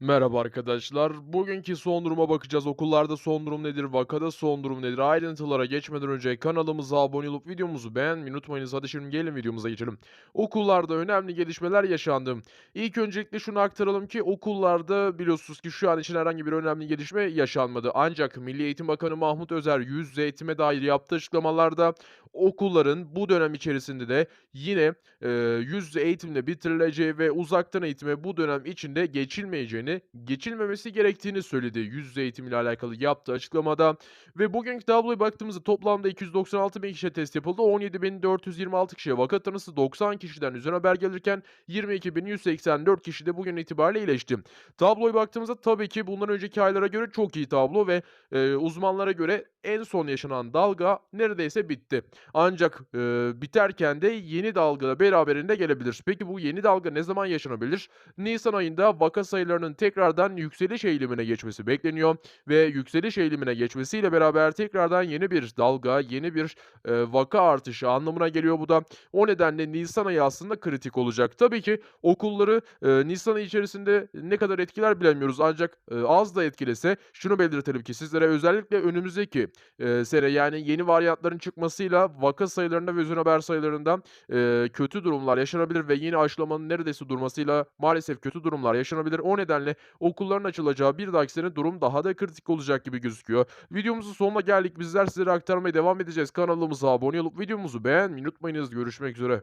Merhaba arkadaşlar. Bugünkü son duruma bakacağız. Okullarda son durum nedir? Vakada son durum nedir? Ayrıntılara geçmeden önce kanalımıza abone olup videomuzu beğenmeyi unutmayınız. Hadi şimdi gelin videomuza geçelim. Okullarda önemli gelişmeler yaşandı. İlk öncelikle şunu aktaralım ki okullarda biliyorsunuz ki şu an için herhangi bir önemli gelişme yaşanmadı. Ancak Milli Eğitim Bakanı Mahmut Özer yüz eğitime dair yaptığı açıklamalarda okulların bu dönem içerisinde de yine eee, yüz eğitimle bitirileceği ve uzaktan eğitime bu dönem içinde geçilmeyeceğini, geçilmemesi gerektiğini söyledi yüz yüze eğitim ile alakalı yaptığı açıklamada. Ve bugünkü tabloya baktığımızda toplamda 296 bin kişiye test yapıldı. 17.426 kişiye vaka tanısı 90 kişiden üzerine haber gelirken 22.184 kişi de bugün itibariyle iyileşti. Tabloya baktığımızda tabii ki bundan önceki aylara göre çok iyi tablo ve eee, uzmanlara göre en son yaşanan dalga neredeyse bitti. Ancak, eee, biterken de yeni dalga da beraberinde gelebilir. Peki bu yeni dalga ne zaman yaşanabilir? Nisan ayında vaka sayılarının tekrardan yükseliş eğilimine geçmesi bekleniyor ve yükseliş eğilimine geçmesiyle beraber tekrardan yeni bir dalga, yeni bir, eee, vaka artışı anlamına geliyor bu da. O nedenle nisan ayı aslında kritik olacak. Tabii ki okulları, eee, nisan ayı içerisinde ne kadar etkiler bilemiyoruz ancak, eee, az da etkilese şunu belirtelim ki sizlere özellikle önümüzdeki, eee, sene yani yeni varyantların çıkmasıyla vaka sayılarında ve üzerine haber sayılarında, eee, kötü durumlar yaşanabilir ve yeni aşılamanın neredeyse durmasıyla maalesef kötü durumlar yaşanabilir. O nedenle okulların açılacağı bir dahaki sene durum daha da kritik olacak gibi gözüküyor. Videomuzun sonuna geldik. Bizler sizlere aktarmaya devam edeceğiz. Kanalımıza abone olup videomuzu beğenmeyi unutmayınız. Görüşmek üzere.